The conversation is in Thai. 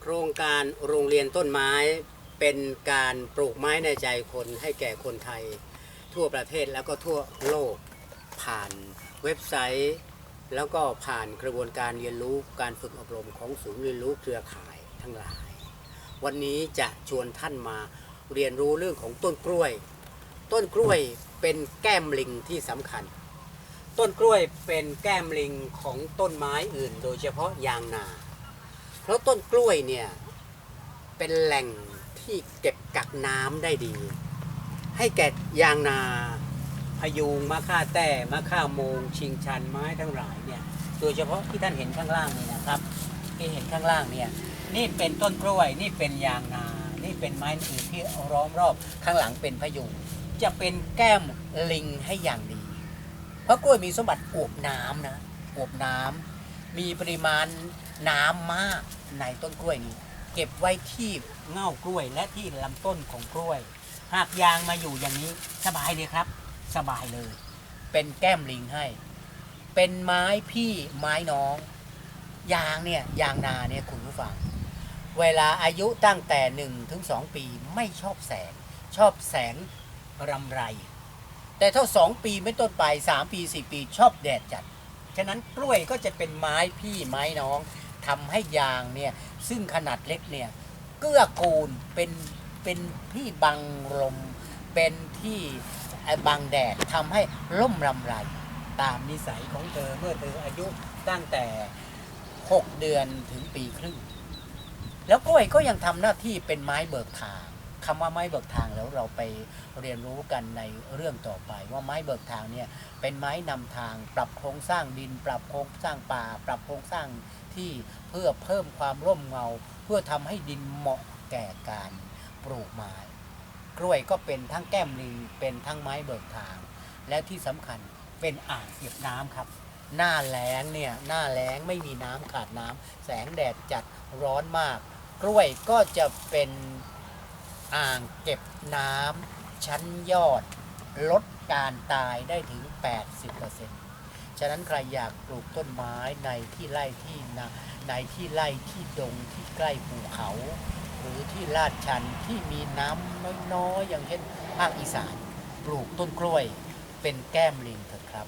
โครงการโรงเรียนต้นไม้เป็นการปลูกไม้ในใจคนให้แก่คนไทย ทั่วประเทศแล้วก็ทั่วโลกผ่านเว็บไซต์ แล้วก็ผ่านกระบวนการเรียนรู้การฝึกอบรมของศูนย์เรียนรู้เครือข่ายทั้งหลาย วันนี้จะชวนท่านมาเรียนรู้เรื่องของต้นกล้วย ต้นกล้วยเป็นแก้มลิงที่สำคัญ ต้นกล้วยเป็นแก้มลิงของต้นไม้อื่น โดยเฉพาะยางนา เพราะต้นกล้วยเนี่ย เป็นแหล่งที่เก็บกักน้ำได้ดี ให้แก่ยางนาพยุงมะค่าแต้มะค่าโมง ชิงชันไม้ทั้งหลายเนี่ยโดยเฉพาะที่ท่านเห็นข้างล่างนี่นะครับ ที่เห็นข้างล่างเนี่ยนี่เป็นต้นกล้วยนี่เป็นยางนา นี่เป็นไม้อื่นที่ล้อมรอบข้างหลังเป็นพยุงจะเป็นแก้มลิงให้อย่างดี เพราะกล้วยมีสมบัติอวบน้ำนะอวบน้ำ มีปริมาณน้ำมากในต้นกล้วยนี้ เก็บไว้ที่เง่ากล้วยและที่ลำต้นของกล้วย หากยางมาอยู่อย่างนี้สบายเลยครับ สบายเลย เป็นแก้มลิงให้ เป็นไม้พี่ไม้น้อง ยางเนี่ยยางนาเนี่ยคุณผู้ฟัง เวลาอายุตั้งแต่1นถึงสปีไม่ชอบแสง ชอบแสงรำไร แต่ถ้าสองปีไม่ต้นไปสามปีสี่ปีชอบแดดจัด ฉะนั้นกล้วยก็จะเป็นไม้พี่ไม้น้องทำให้ยางเนี่ยซึ่งขนาดเล็กเนี่ยเกื้อกูลเป็นเป็นที่บังลม เป็นที่บังแดดทำให้ร่มรำไรตามนิสัยของเธอเมื่อเธออายุตั้งแต่ 6 เดือนถึงปีครึ่ง แล้วกล้วยก็ยังทำหน้าที่เป็นไม้เบิกทาง คำว่าไม้เบิกทางแล้วเราไปเรียนรู้กันในเรื่องต่อไป ว่าไม้เบิกทางเนี่ยเป็นไม้นำทาง ปรับโครงสร้างดิน ปรับโครงสร้างป่า ปรับโครงสร้างที่เพื่อเพิ่มความร่มเงา เพื่อทำให้ดินเหมาะแก่การปลูกไม้กล้วยก็เป็นทั้งแก้มลิงเป็นทั้งไม้เบิกทาง และที่สำคัญเป็นอ่างเก็บน้ำครับ หน้าแล้งเนี่ยหน้าแล้งไม่มีน้ำขาดน้ำแสงแดดจัดร้อนมาก กล้วยก็จะเป็น อ่างเก็บน้ำชั้นยอด ลดการตายได้ถึง 80%ฉะนั้นใครอยากปลูกต้นไม้ในที่ไร่ที่นาในที่ไร่ที่ดงที่ใกล้ภูเขา หรือที่ลาดชันที่มีน้ำน้อยๆอย่างเช่นภาคอีสาน ปลูกต้นกล้วยเป็นแก้มลิงเถอะครับ